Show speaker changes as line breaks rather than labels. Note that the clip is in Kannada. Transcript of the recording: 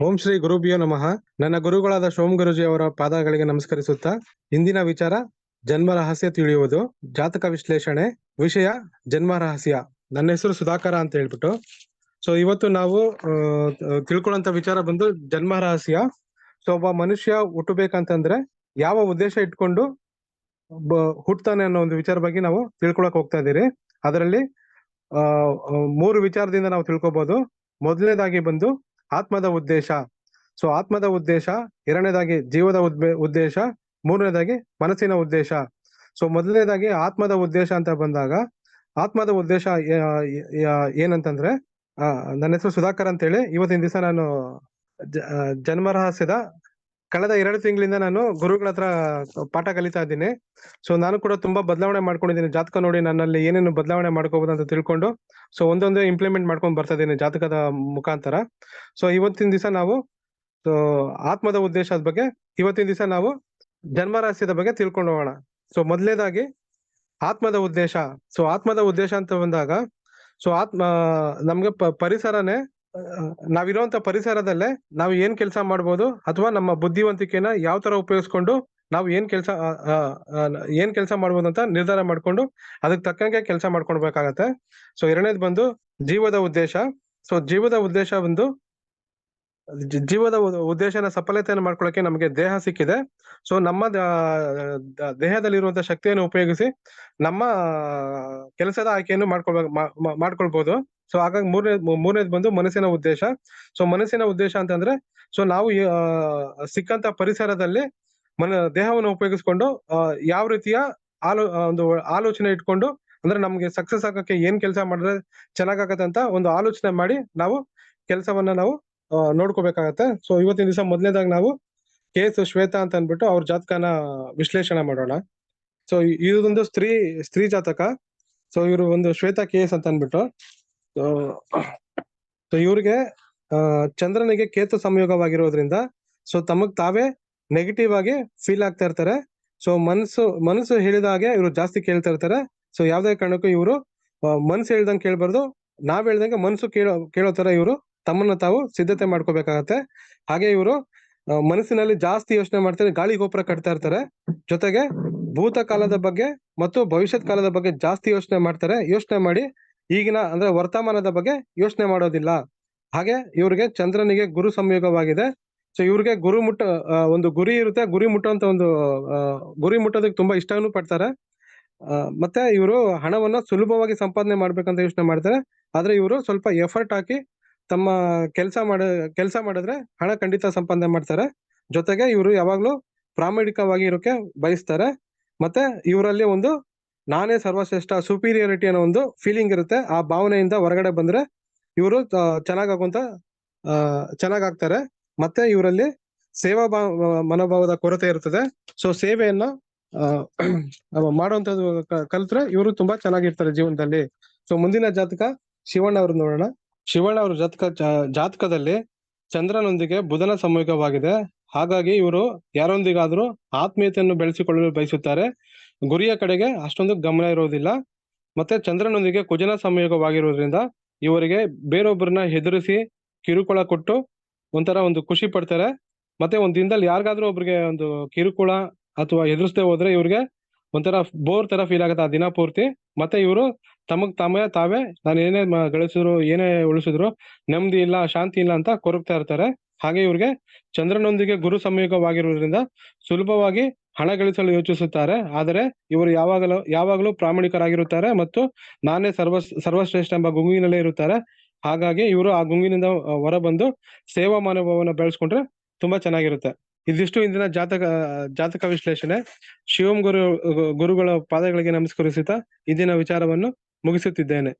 ಓಂ ಶ್ರೀ ಗುರುಬಿಯೋ ನಮಃ. ನನ್ನ ಗುರುಗಳಾದ ಶೋಮ್ ಗುರುಜಿ ಅವರ ಪಾದಗಳಿಗೆ ನಮಸ್ಕರಿಸುತ್ತಾ ಇಂದಿನ ವಿಚಾರ ಜನ್ಮ ರಹಸ್ಯ ತಿಳಿಯುವುದು. ಜಾತಕ ವಿಶ್ಲೇಷಣೆ ವಿಷಯ ಜನ್ಮ ರಹಸ್ಯ. ನನ್ನ ಹೆಸರು ಸುಧಾಕರ ಅಂತ ಹೇಳ್ಬಿಟ್ಟು. ಸೊ ಇವತ್ತು ನಾವು ಆ, ತಿಳ್ಕೊಳ್ಳುವಂತ ವಿಚಾರ ಬಂದು ಜನ್ಮ ರಹಸ್ಯ. ಸೊ ಒಬ್ಬ ಮನುಷ್ಯ ಹುಟ್ಟಬೇಕಂತಂದ್ರೆ ಯಾವ ಉದ್ದೇಶ ಇಟ್ಕೊಂಡು ಹುಟ್ತಾನೆ ಅನ್ನೋ ಒಂದು ವಿಚಾರ ಬಗ್ಗೆ ನಾವು ತಿಳ್ಕೊಳಕ್ ಹೋಗ್ತಾ ಇದ್ದೀರಿ. ಅದರಲ್ಲಿ ಮೂರು ವಿಚಾರದಿಂದ ನಾವು ತಿಳ್ಕೊಬಹುದು ಮೊದಲನೇದಾಗಿ ಬಂದು ಆತ್ಮದ ಉದ್ದೇಶ. ಸೊ ಆತ್ಮದ ಉದ್ದೇಶ ಎರಡನೇದಾಗಿ ಜೀವದ ಉದ್ದೇಶ ಮೂರನೇದಾಗಿ ಮನಸ್ಸಿನ ಉದ್ದೇಶ. ಸೊ ಮೊದಲನೇದಾಗಿ ಆತ್ಮದ ಉದ್ದೇಶ ಅಂತ ಬಂದಾಗ ಆತ್ಮದ ಉದ್ದೇಶ ಏನಂತಂದ್ರೆ ನನ್ನ ಹೆಸರು ಸುಧಾಕರ್ ಅಂತ ಹೇಳಿ ಇವತ್ತಿನ ದಿವಸ ನಾನು ಜ- ಆ, ಜನ್ಮ ರಹಸ್ಯದ ಕಳೆದ ಎರಡು ತಿಂಗಳಿಂದ ನಾನು ಗುರುಗಳ ಹತ್ರ ಪಾಠ ಕಲಿತಾ ಇದ್ದೀನಿ. ಸೊ ನಾನು ಕೂಡ ತುಂಬಾ ಬದಲಾವಣೆ ಮಾಡ್ಕೊಂಡಿದ್ದೀನಿ. ಜಾತಕ ನೋಡಿ ನನ್ನಲ್ಲಿ ಏನೇನು ಬದಲಾವಣೆ ಮಾಡ್ಕೋಬಹುದು ಅಂತ ತಿಳ್ಕೊಂಡು ಸೊ ಒಂದೊಂದೇ ಇಂಪ್ಲಿಮೆಂಟ್ ಮಾಡ್ಕೊಂಡು ಬರ್ತಾ ಇದ್ದೀನಿ ಜಾತಕದ ಮುಖಾಂತರ. ಸೊ ಇವತ್ತಿನ ದಿವಸ ನಾವು ಸೊ ಆತ್ಮದ ಉದ್ದೇಶದ ಬಗ್ಗೆ, ಇವತ್ತಿನ ದಿವಸ ನಾವು ಜನ್ಮ ರಹಸ್ಯದ ಬಗ್ಗೆ ತಿಳ್ಕೊಂಡು ಹೋಗೋಣ. ಸೊ ಮೊದಲನೇದಾಗಿ ಆತ್ಮದ ಉದ್ದೇಶ. ಸೊ ಆತ್ಮದ ಉದ್ದೇಶ ಅಂತ ಬಂದಾಗ ಸೊ ಆತ್ಮ, ನಮ್ಗೆ ಪರಿಸರನೇ ನಾವಿರುವಂತ ಪರಿಸರದಲ್ಲೇ ನಾವು ಏನ್ ಕೆಲಸ ಮಾಡ್ಬೋದು ಅಥವಾ ನಮ್ಮ ಬುದ್ಧಿವಂತಿಕೆನ ಯಾವ ತರ ಉಪಯೋಗಿಸ್ಕೊಂಡು ನಾವು ಏನ್ ಕೆಲಸ ಏನ್ ಕೆಲಸ ಮಾಡ್ಬೋದು ಅಂತ ನಿರ್ಧಾರ ಮಾಡ್ಕೊಂಡು ಅದಕ್ಕೆ ತಕ್ಕಂಗೆ ಕೆಲಸ ಮಾಡ್ಕೊಳ್ಬೇಕಾಗತ್ತೆ ಸೊ ಎರಡನೇದು ಬಂದು ಜೀವದ ಉದ್ದೇಶ. ಸೊ ಜೀವದ ಉದ್ದೇಶ ಬಂದು ಜೀವದ ಉದ್ದೇಶನ ಸಫಲತೆಯನ್ನು ಮಾಡ್ಕೊಳ್ಳಕ್ಕೆ ನಮಗೆ ದೇಹ ಸಿಕ್ಕಿದೆ. ಸೊ ನಮ್ಮ ದೇಹದಲ್ಲಿರುವಂತಹ ಶಕ್ತಿಯನ್ನು ಉಪಯೋಗಿಸಿ ನಮ್ಮ ಕೆಲಸದ ಆಯ್ಕೆಯನ್ನು ಮಾಡ್ಕೊಳ್ಬೇಕು ಮಾಡ್ಕೊಳ್ಬಹುದು ಸೊ ಹಾಗಾಗಿ ಮೂರನೇ ಮೂರನೇದು ಬಂದು ಮನಸ್ಸಿನ ಉದ್ದೇಶ. ಸೊ ಮನಸ್ಸಿನ ಉದ್ದೇಶ ಅಂತಂದ್ರೆ ಸೊ ನಾವು ಸಿಕ್ಕಂತ ಪರಿಸರದಲ್ಲಿ ಮನ ದೇಹವನ್ನು ಉಪಯೋಗಿಸ್ಕೊಂಡು ಯಾವ ರೀತಿಯ ಆಲೋ ಒಂದು ಆಲೋಚನೆ ಇಟ್ಕೊಂಡು, ಅಂದ್ರೆ ನಮ್ಗೆ ಸಕ್ಸಸ್ ಆಗಕ್ಕೆ ಏನ್ ಕೆಲಸ ಮಾಡಿದ್ರೆ ಚೆನ್ನಾಗಾಗತ್ತಂತ ಅಂತ ಒಂದು ಆಲೋಚನೆ ಮಾಡಿ ನಾವು ಕೆಲಸವನ್ನ ನಾವು ನೋಡ್ಕೋಬೇಕಾಗತ್ತೆ. ಸೊ ಇವತ್ತಿನ ದಿವಸ ಮೊದಲನೇದಾಗಿ ನಾವು ಕೆ ಎಸ್ ಶ್ವೇತಾ ಅಂತ ಅಂದ್ಬಿಟ್ಟು ಅವ್ರ ಜಾತಕನ ವಿಶ್ಲೇಷಣೆ ಮಾಡೋಣ. ಸೊ ಇದೊಂದು ಸ್ತ್ರೀ ಸ್ತ್ರೀ ಜಾತಕ. ಸೊ ಇವರು ಒಂದು ಶ್ವೇತಾ ಕೆ ಎಸ್ ಅಂತ ಅಂದ್ಬಿಟ್ಟು ಸೊ ಇವ್ರಿಗೆ ಚಂದ್ರನಿಗೆ ಕೇತು ಸಂಯೋಗವಾಗಿರೋದ್ರಿಂದ ಸೊ ತಮಗ್ ತಾವೇ ನೆಗೆಟಿವ್ ಆಗಿ ಫೀಲ್ ಆಗ್ತಾ ಇರ್ತಾರೆ. ಸೊ ಮನಸ್ಸು ಮನಸ್ಸು ಹೇಳಿದ ಹಾಗೆ ಇವರು ಜಾಸ್ತಿ ಕೇಳ್ತಾ ಇರ್ತಾರೆ. ಸೊ ಯಾವ್ದೇ ಕಾರಣಕ್ಕೂ ಇವರು ಮನ್ಸು ಹೇಳ್ದಂಗೆ ಕೇಳ್ಬಾರ್ದು. ನಾವ್ ಹೇಳ್ದಂಗೆ ಮನ್ಸು ಕೇಳೋ ಕೇಳೋ ತರ ಇವರು ತಮ್ಮನ್ನ ತಾವು ಸಿದ್ಧತೆ ಮಾಡ್ಕೋಬೇಕಾಗತ್ತೆ. ಹಾಗೆ ಇವರು ಮನಸ್ಸಿನಲ್ಲಿ ಜಾಸ್ತಿ ಯೋಚನೆ ಮಾಡ್ತಾರೆ, ಗಾಳಿ ಗೋಪುರ ಕಟ್ತಾ ಇರ್ತಾರೆ. ಜೊತೆಗೆ ಭೂತ ಕಾಲದ ಬಗ್ಗೆ ಮತ್ತು ಭವಿಷ್ಯದ ಕಾಲದ ಬಗ್ಗೆ ಜಾಸ್ತಿ ಯೋಚನೆ ಮಾಡ್ತಾರೆ. ಯೋಚನೆ ಮಾಡಿ ಈಗಿನ, ಅಂದ್ರೆ ವರ್ತಮಾನದ ಬಗ್ಗೆ ಯೋಚನೆ ಮಾಡೋದಿಲ್ಲ. ಹಾಗೆ ಇವ್ರಿಗೆ ಚಂದ್ರನಿಗೆ ಗುರು ಸಂಯೋಗವಾಗಿದೆ. ಸೊ, ಇವ್ರಿಗೆ ಗುರು ಮುಟ್ಟ ಒಂದು ಗುರಿ ಇರುತ್ತೆ. ಗುರಿ ಮುಟ್ಟುವಂತ ಒಂದು ಗುರಿ ಮುಟ್ಟೋದಕ್ಕೆ ತುಂಬಾ ಇಷ್ಟನೂ ಪಡ್ತಾರೆ. ಮತ್ತೆ ಇವರು ಹಣವನ್ನ ಸುಲಭವಾಗಿ ಸಂಪಾದನೆ ಮಾಡ್ಬೇಕಂತ ಯೋಚನೆ ಮಾಡ್ತಾರೆ. ಆದ್ರೆ ಇವರು ಸ್ವಲ್ಪ ಎಫರ್ಟ್ ಹಾಕಿ ತಮ್ಮ ಕೆಲಸ ಮಾಡ, ಕೆಲಸ ಮಾಡಿದ್ರೆ ಹಣ ಖಂಡಿತ ಸಂಪಾದನೆ ಮಾಡ್ತಾರೆ. ಜೊತೆಗೆ ಇವರು ಯಾವಾಗ್ಲೂ ಪ್ರಾಮಾಣಿಕವಾಗಿ ಇರೋಕೆ ಬಯಸ್ತಾರೆ. ಮತ್ತೆ ಇವರಲ್ಲಿ ಒಂದು ನಾನೇ ಸರ್ವಶ್ರೇಷ್ಠ ಸುಪೀರಿಯರಿಟಿ ಅನ್ನೋ ಒಂದು ಫೀಲಿಂಗ್ ಇರುತ್ತೆ. ಆ ಭಾವನೆಯಿಂದ ಹೊರಗಡೆ ಬಂದ್ರೆ ಇವರು ಚೆನ್ನಾಗಾಗುವಂತ ಚೆನ್ನಾಗಾಗ್ತಾರೆ. ಮತ್ತೆ ಇವರಲ್ಲಿ ಸೇವಾ ಭಾವ, ಮನೋಭಾವದ ಕೊರತೆ ಇರ್ತದೆ. ಸೊ ಸೇವೆಯನ್ನ ಮಾಡುವಂತದ್ದು ಕಲ್ತ್ರೆ ಇವರು ತುಂಬಾ ಚೆನ್ನಾಗಿರ್ತಾರೆ ಜೀವನದಲ್ಲಿ. ಸೊ ಮುಂದಿನ ಜಾತಕ ಶಿವಣ್ಣ ಅವ್ರ ನೋಡೋಣ. ಶಿವಣ್ಣ ಅವರ ಜಾತಕ ಜಾತಕದಲ್ಲಿ ಚಂದ್ರನೊಂದಿಗೆ ಬುಧನ ಸಂಯೋಗವಾಗಿದೆ. ಹಾಗಾಗಿ ಇವರು ಯಾರೊಂದಿಗಾದ್ರೂ ಆತ್ಮೀಯತೆಯನ್ನು ಬೆಳೆಸಿಕೊಳ್ಳಲು ಬಯಸುತ್ತಾರೆ. ಗುರಿಯ ಕಡೆಗೆ ಅಷ್ಟೊಂದು ಗಮನ ಇರೋದಿಲ್ಲ. ಮತ್ತೆ ಚಂದ್ರನೊಂದಿಗೆ ಕುಜನ ಸಂಯೋಗವಾಗಿರೋದ್ರಿಂದ ಇವರಿಗೆ ಬೇರೊಬ್ಬರನ್ನ ಹೆದರಿಸಿ ಕಿರುಕುಳ ಕೊಟ್ಟು ಒಂಥರ ಒಂದು ಖುಷಿ ಪಡ್ತಾರೆ. ಮತ್ತೆ ಒಂದ್ ದಿನದಲ್ಲಿ ಯಾರಿಗಾದ್ರೂ ಒಬ್ರಿಗೆ ಒಂದು ಕಿರುಕುಳ ಅಥವಾ ಎದುರಿಸದೆ ಹೋದ್ರೆ ಇವ್ರಿಗೆ ಒಂಥರ ಬೋರ್ ತರ ಫೀಲ್ ಆಗುತ್ತೆ ಆ ದಿನ ಪೂರ್ತಿ. ಮತ್ತೆ ಇವರು ತಮಗ್ ತಾವೇ ತಾವೇ ನಾನು ಏನೇ ಗಳಿಸಿದ್ರು, ಏನೇ ಉಳಿಸಿದ್ರು ನೆಮ್ಮದಿ ಇಲ್ಲ, ಶಾಂತಿ ಇಲ್ಲ ಅಂತ ಕೊರಗ್ತಾ ಇರ್ತಾರೆ. ಹಾಗೆ ಇವ್ರಿಗೆ ಚಂದ್ರನೊಂದಿಗೆ ಗುರು ಸಂಯೋಗವಾಗಿರುವುದರಿಂದ ಸುಲಭವಾಗಿ ಹಣ ಗಳಿಸಲು ಯೋಚಿಸುತ್ತಾರೆ. ಆದರೆ ಇವರು ಯಾವಾಗಲೂ ಯಾವಾಗಲೂ ಪ್ರಾಮಾಣಿಕರಾಗಿರುತ್ತಾರೆ ಮತ್ತು ನಾನೇ ಸರ್ವ, ಸರ್ವಶ್ರೇಷ್ಠ ಎಂಬ ಗುಂಗಿನಲ್ಲೇ ಇರುತ್ತಾರೆ. ಹಾಗಾಗಿ ಇವರು ಆ ಗುಂಗಿನಿಂದ ಹೊರಬಂದು ಸೇವಾ ಮನೋಭಾವವನ್ನು ಬೆಳೆಸ್ಕೊಂಡ್ರೆ ತುಂಬಾ ಚೆನ್ನಾಗಿರುತ್ತೆ. ಇದಿಷ್ಟು ಇಂದಿನ ಜಾತಕ ಜಾತಕ ವಿಶ್ಲೇಷಣೆ. ಶಿವಂ ಗುರು ಗುರುಗಳ ಪಾದಗಳಿಗೆ ನಮಸ್ಕರಿಸುತ್ತಾ ಇಂದಿನ ವಿಚಾರವನ್ನು ಮುಗಿಸುತ್ತಿದ್ದೇನೆ.